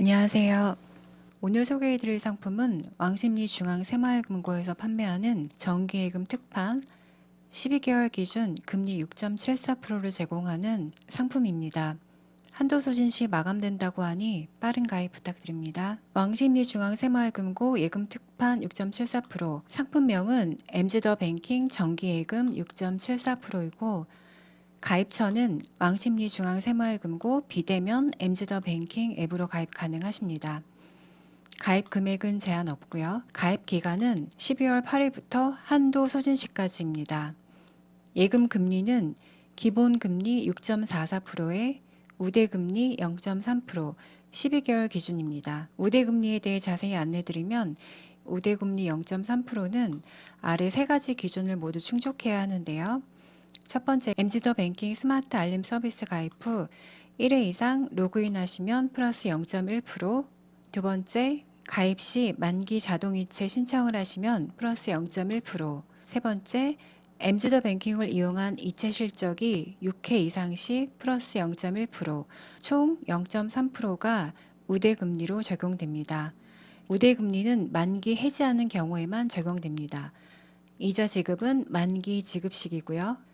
안녕하세요. 오늘 소개해드릴 상품은 왕십리 중앙 새마을금고에서 판매하는 정기예금 특판 12개월 기준 금리 6.74%를 제공하는 상품입니다. 한도 소진 시 마감된다고 하니 빠른 가입 부탁드립니다. 왕십리 중앙 새마을금고 예금 특판 6.74% 상품명은 MZ더 뱅킹 정기예금 6.74%이고 가입처는 왕십리 중앙 새마을금고 비대면 MZ더 뱅킹 앱으로 가입 가능하십니다. 가입 금액은 제한 없고요. 가입 기간은 12월 8일부터 한도 소진 시까지입니다. 예금 금리는 기본 금리 6.44%에 우대 금리 0.3% 12개월 기준입니다. 우대 금리에 대해 자세히 안내드리면 우대 금리 0.3%는 아래 세 가지 기준을 모두 충족해야 하는데요. 첫 번째, MZ더 뱅킹 스마트 알림 서비스 가입 후 1회 이상 로그인 하시면 플러스 0.1%, 두 번째, 가입 시 만기 자동이체 신청을 하시면 플러스 0.1%, 세 번째, MZ더 뱅킹을 이용한 이체 실적이 6회 이상 시 플러스 0.1%, 총 0.3%가 우대 금리로 적용됩니다. 우대 금리는 만기 해지하는 경우에만 적용됩니다. 이자 지급은 만기 지급식이고요.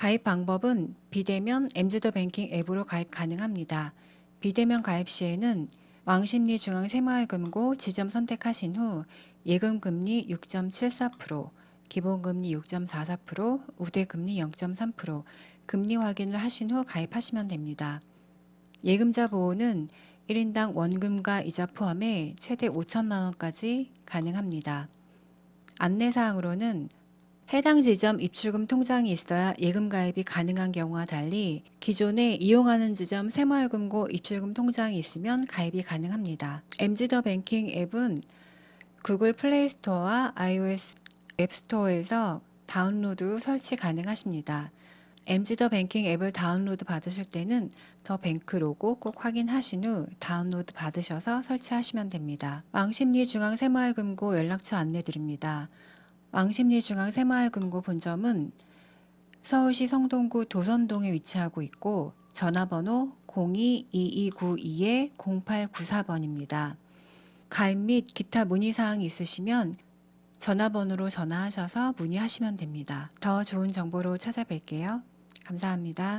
가입 방법은 비대면 MZ더 뱅킹 앱으로 가입 가능합니다. 비대면 가입 시에는 왕십리 중앙 새마을금고 지점 선택하신 후 예금 금리 6.74%, 기본 금리 6.44%, 우대 금리 0.3% 금리 확인을 하신 후 가입하시면 됩니다. 예금자 보호는 1인당 원금과 이자 포함해 최대 5천만 원까지 가능합니다. 안내사항으로는 해당 지점 입출금 통장이 있어야 예금 가입이 가능한 경우와 달리 기존에 이용하는 지점 새마을금고 입출금 통장이 있으면 가입이 가능합니다. MZ더 뱅킹 앱은 구글 플레이 스토어와 iOS 앱 스토어에서 다운로드 설치 가능하십니다. MZ더 뱅킹 앱을 다운로드 받으실 때는 더 뱅크 로고 꼭 확인하신 후 다운로드 받으셔서 설치하시면 됩니다. 왕십리 중앙 새마을금고 연락처 안내 드립니다. 왕십리 중앙 새마을금고 본점은 서울시 성동구 도선동에 위치하고 있고 전화번호 022292-0894번입니다. 가입 및 기타 문의사항이 있으시면 전화번호로 전화하셔서 문의하시면 됩니다. 더 좋은 정보로 찾아뵐게요. 감사합니다.